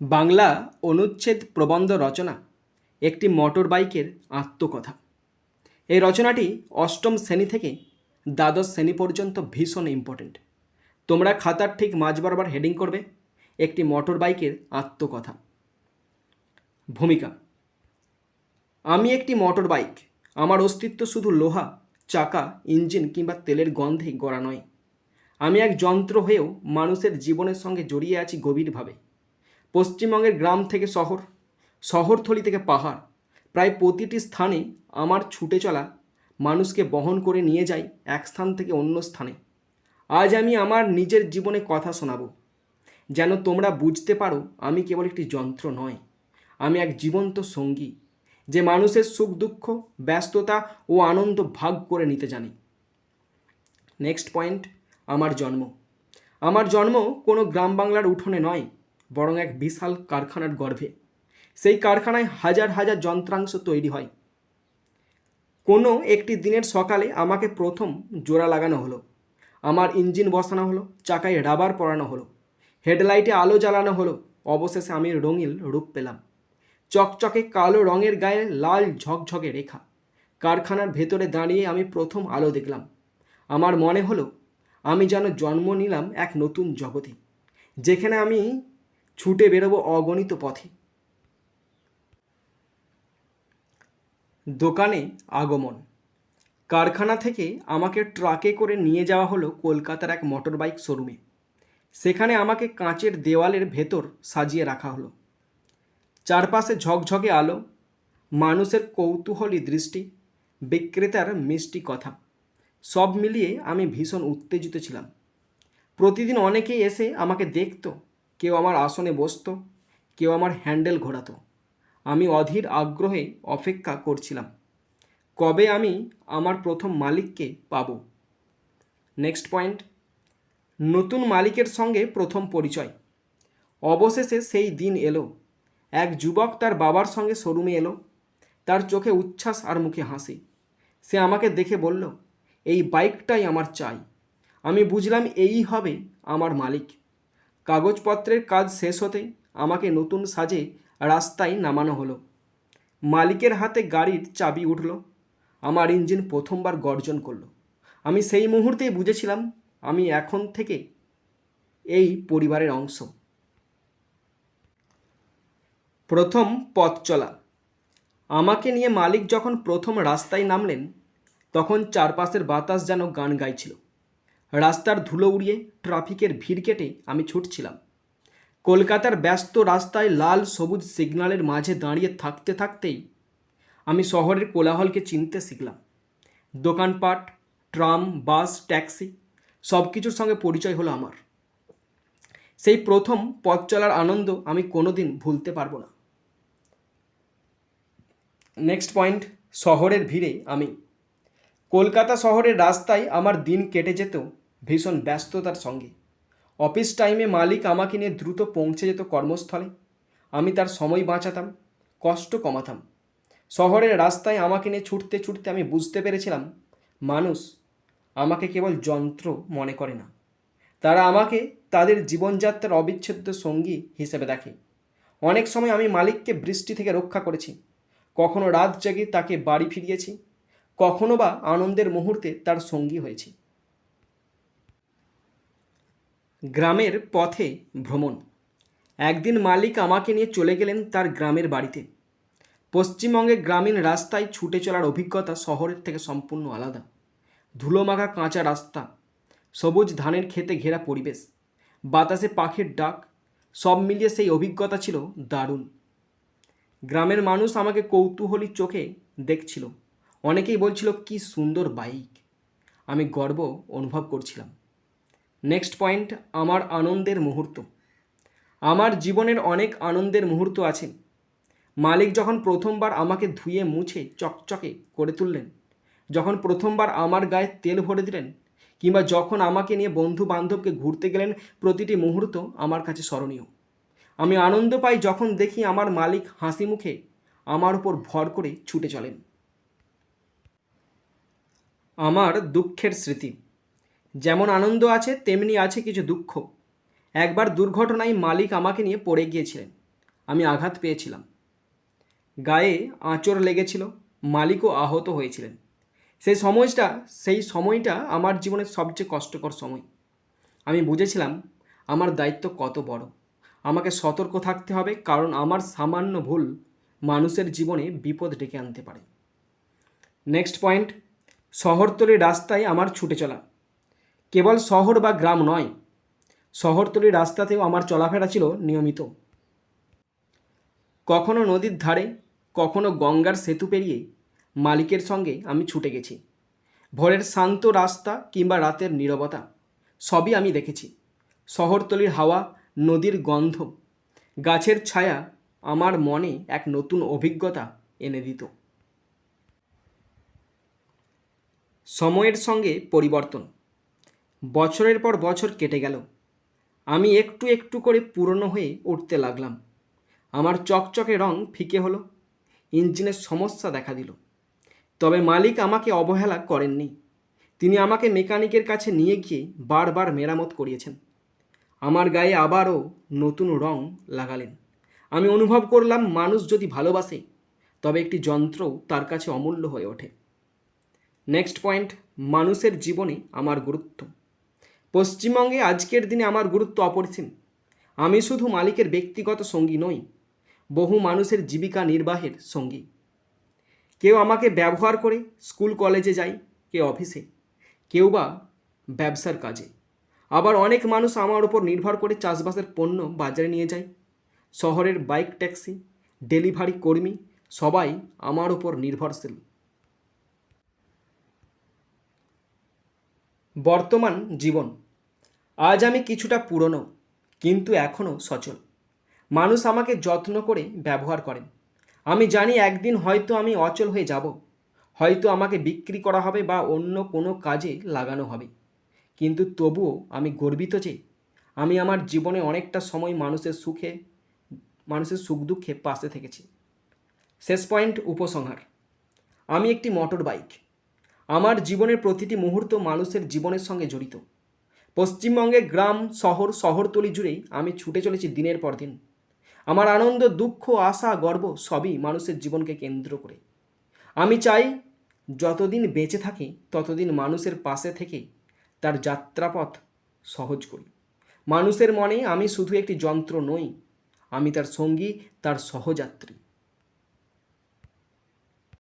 বাংলা অনুচ্ছেদ প্রবন্ধ রচনা, একটি মোটর বাইকের আত্মকথা। এই রচনাটি অষ্টম শ্রেণি থেকে দ্বাদশ শ্রেণি পর্যন্ত ভীষণ ইম্পর্ট্যান্ট তোমরা খাতার ঠিক মাঝ বরাবর হেডিং করবে, একটি মোটর বাইকের আত্মকথা। ভূমিকা, আমি একটি মোটর বাইক আমার অস্তিত্ব শুধু লোহা, চাকা, ইঞ্জিন কিংবা তেলের গন্ধে গড়া নয়। আমি এক যন্ত্র হয়েও মানুষের জীবনের সঙ্গে জড়িয়ে আছি গভীরভাবে। পশ্চিমবঙ্গের গ্রাম থেকে শহর, শহরথলি থেকে পাহাড়। প্রায় প্রতিটি স্থানে আমার ছুটে চলা মানুষকে বহন করে নিয়ে যায় এক স্থান থেকে অন্য স্থানে। আজ আমি আমার নিজের জীবনে কথা শোনাব। যেন তোমরা বুঝতে পারো, আমি কেবল একটি যন্ত্র নয়, আমি এক জীবন্ত সঙ্গী, যে মানুষের সুখ, দুঃখ, ব্যস্ততা ও আনন্দ ভাগ করে নিতে জানি। নেক্সট পয়েন্ট আমার জন্ম। আমার জন্ম কোনো গ্রাম বাংলার উঠোনে নয় বরং এক বিশাল কারখানার গর্ভে। সেই কারখানায় হাজার হাজার যন্ত্রাংশ তৈরি হয়। কোনো একটি দিনের সকালে আমাকে প্রথম জোড়া লাগানো হলো। আমার ইঞ্জিন বসানো হলো, চাকায় রাবার পরানো হলো। হেডলাইটে আলো জ্বালানো হলো, অবশেষে আমি রঙিল রূপ পেলাম। চকচকে কালো রঙের গায়ে লাল ঝকঝকে রেখা। কারখানার ভেতরে দাঁড়িয়ে আমি প্রথম আলো দেখলাম। আমার মনে হলো, আমি যেন জন্ম নিলাম এক নতুন জগতে, যেখানে আমি ছুটে বেরোবো অগণিত পথে। দোকানে আগমন। কারখানা থেকে আমাকে ট্রাকে করে নিয়ে যাওয়া হলো কলকাতার এক মোটর বাইক শোরুমে। সেখানে আমাকে কাঁচের দেওয়ালের ভেতর সাজিয়ে রাখা হলো। চারপাশে ঝকঝকে আলো, মানুষের কৌতূহলী দৃষ্টি, বিক্রেতার মিষ্টি কথা, সব মিলিয়ে আমি ভীষণ উত্তেজিত ছিলাম। প্রতিদিন অনেকেই এসে আমাকে দেখতো কেউ আমার আসনে বসতো, কেউ আমার হ্যান্ডেল ঘোরাতো। আমি অধীর আগ্রহে অপেক্ষা করছিলাম, কবে আমি আমার প্রথম মালিককে পাব? নেক্সট পয়েন্ট নতুন মালিকের সঙ্গে প্রথম পরিচয়। অবশেষে সেই দিন এলো, এক যুবক তার বাবার সঙ্গে শোরুমে এলো, তার চোখে উচ্ছ্বাস আর মুখে হাসি। সে আমাকে দেখে বলল, এই বাইকটাই আমার চাই। আমি বুঝলাম এই হবে আমার মালিক। কাগজপত্রের কাজ শেষ হতেই আমাকে নতুন সাজে রাস্তায় নামানো হলো। মালিকের হাতে গাড়ির চাবি উঠল। আমার ইঞ্জিন প্রথমবার গর্জন করল। আমি সেই মুহূর্তেই বুঝেছিলাম আমি এখন থেকে এই পরিবারের অংশ। প্রথম পথ চলা। আমাকে নিয়ে মালিক যখন প্রথম রাস্তায় নামলেন, তখন চারপাশের বাতাস যেন গান গাইছিল। রাস্তার ধুলো উড়িয়ে ট্রাফিকের ভিড় কেটে আমি ছুটছিলাম। কলকাতার ব্যস্ত রাস্তায় লাল সবুজ সিগন্যালের মাঝে দাঁড়িয়ে থাকতে থাকতেই আমি শহরের কোলাহলকে চিনতে শিখলাম। দোকানপাট, ট্রাম, বাস, ট্যাক্সি সব কিছুর সঙ্গে পরিচয় হলো আমার। সেই প্রথম পথ চলার আনন্দ আমি কোনোদিন ভুলতে পারব না। নেক্সট পয়েন্ট শহরের ভিড়ে আমি। কলকাতা শহরের রাস্তায় আমার দিন কেটে যেত ভীষণ ব্যস্ততার সঙ্গে। অফিস টাইমে মালিক আমাকে নিয়ে দ্রুত পৌঁছে যেত কর্মস্থলে। আমি তার সময় বাঁচাতাম, কষ্ট কমাতাম। শহরের রাস্তায় আমাকে নিয়ে ছুটতে ছুটতে আমি বুঝতে পেরেছিলাম, মানুষ আমাকে কেবল যন্ত্র মনে করে না। তারা আমাকে তাদের জীবনযাত্রার অবিচ্ছেদ্য সঙ্গী হিসেবে দেখে। অনেক সময় আমি মালিককে বৃষ্টি থেকে রক্ষা করেছি। কখনো রাত জেগে তাকে বাড়ি ফিরিয়েছি, কখনো বা আনন্দের মুহূর্তে তার সঙ্গী হয়েছি। গ্রামের পথে ভ্রমণ। একদিন মালিক আমাকে নিয়ে চলে গেলেন তার গ্রামের বাড়িতে। পশ্চিমবঙ্গের গ্রামীণ রাস্তায় ছুটে চলার অভিজ্ঞতা শহরের থেকে সম্পূর্ণ আলাদা। ধুলোমাখা কাঁচা রাস্তা, সবুজ ধানের খেতে ঘেরা পরিবেশ, বাতাসে পাখির ডাক, সব মিলিয়ে সেই অভিজ্ঞতা ছিল দারুণ। গ্রামের মানুষ আমাকে কৌতূহলী চোখে দেখছিল। অনেকেই বলছিল, কি সুন্দর বাইক আমি গর্ব অনুভব করছিলাম। নেক্সট পয়েন্ট আমার আনন্দের মুহূর্ত। আমার জীবনের অনেক আনন্দের মুহূর্ত আছে। মালিক যখন প্রথমবার আমাকে ধুয়ে মুছে চকচকে করে তুললেন, যখন প্রথমবার আমার গায়ে তেল ভরে দিলেন, কিংবা যখন আমাকে নিয়ে বন্ধু বান্ধবকে ঘুরতে গেলেন, প্রতিটি মুহূর্ত আমার কাছে স্মরণীয়। আমি আনন্দ পাই যখন দেখি আমার মালিক হাসি মুখে আমার উপর ভর করে ছুটে চলেন। আমার দুঃখের স্মৃতি। যেমন আনন্দ আছে, তেমনি আছে কিছু দুঃখ। একবার দুর্ঘটনায় মালিক আমাকে নিয়ে পড়ে গিয়েছিলেন। আমি আঘাত পেয়েছিলাম। গায়ে আঁচড় লেগেছিল, মালিকও আহত হয়েছিলেন। সেই সময়টা সেই সময়টা আমার জীবনের সবচেয়ে কষ্টকর সময়। আমি বুঝেছিলাম, আমার দায়িত্ব কত বড়। আমাকে সতর্ক থাকতে হবে, কারণ আমার সামান্য ভুল মানুষের জীবনে বিপদ ডেকে আনতে পারে। নেক্সট পয়েন্ট শহরতলির রাস্তায় আমার ছুটে চলা। কেবল শহর বা গ্রাম নয়, শহরতলির রাস্তাতেও আমার চলাফেরা ছিল নিয়মিত। কখনো নদীর ধারে, কখনো গঙ্গার সেতু পেরিয়ে মালিকের সঙ্গে আমি ছুটে গেছি। ভোরের শান্ত রাস্তা কিংবা রাতের নীরবতা, সবই আমি দেখেছি। শহরতলির হাওয়া, নদীর গন্ধ, গাছের ছায়া আমার মনে এক নতুন অভিজ্ঞতা এনে দিত। সময়ের সঙ্গে পরিবর্তন বছরের পর বছর কেটে গেল। আমি একটু একটু করে পুরনো হয়ে উঠতে লাগলাম। আমার চকচকে রং ফিকে হলো, ইঞ্জিনের সমস্যা দেখা দিল। তবে মালিক আমাকে অবহেলা করেননি। তিনি আমাকে মেকানিকের কাছে নিয়ে গিয়ে বারবার মেরামত করিয়েছেন। আমার গায়ে আবারও নতুন রং লাগালেন। আমি অনুভব করলাম মানুষ যদি ভালোবাসে, তবে একটি যন্ত্রও তার কাছে অমূল্য হয়ে ওঠে। নেক্সট পয়েন্ট মানুষের জীবনে আমার গুরুত্ব। পশ্চিমবঙ্গে আজকের দিনে আমার গুরুত্ব অপরিসীম। আমি শুধু মালিকের ব্যক্তিগত সঙ্গী নই, বহু মানুষের জীবিকা নির্বাহের সঙ্গী। কেউ আমাকে ব্যবহার করে স্কুল, কলেজে যায় কেউ অফিসে, কেউ বা ব্যবসার কাজে। আবার অনেক মানুষ আমার ওপর নির্ভর করে চাষবাসের পণ্য বাজারে নিয়ে যায়, শহরের বাইক ট্যাক্সি, ডেলিভারি কর্মী, সবাই আমার ওপর নির্ভরশীল। বর্তমান জীবন আজ আমি কিছুটা পুরনো, কিন্তু এখনও সচল। মানুষ আমাকে যত্ন করে ব্যবহার করেন। আমি জানি একদিন হয়তো আমি অচল হয়ে যাব, হয়তো আমাকে বিক্রি করা হবে বা অন্য কোনো কাজে লাগানো হবে। কিন্তু তবুও আমি গর্বিত যে, আমি আমার জীবনে অনেকটা সময় মানুষের সুখে, মানুষের সুখ দুঃখে পাশে থেকেছি। শেষ পয়েন্ট, উপসংহার। আমি একটি মোটর বাইক আমার জীবনের প্রতিটি মুহূর্ত মানুষের জীবনের সঙ্গে জড়িত। পশ্চিমবঙ্গের গ্রাম, শহর, শহরতলি জুড়েই আমি ছুটে চলেছি দিনের পর দিন। আমার আনন্দ, দুঃখ, আশা, গর্ব সবই মানুষের জীবনকে কেন্দ্র করে। আমি চাই যতদিন বেঁচে থাকি, ততদিন মানুষের পাশে থেকে তার যাত্রাপথ সহজ করি। মানুষের মনে আমি শুধু একটি যন্ত্র নই, আমি তার সঙ্গী, তার সহযাত্রী।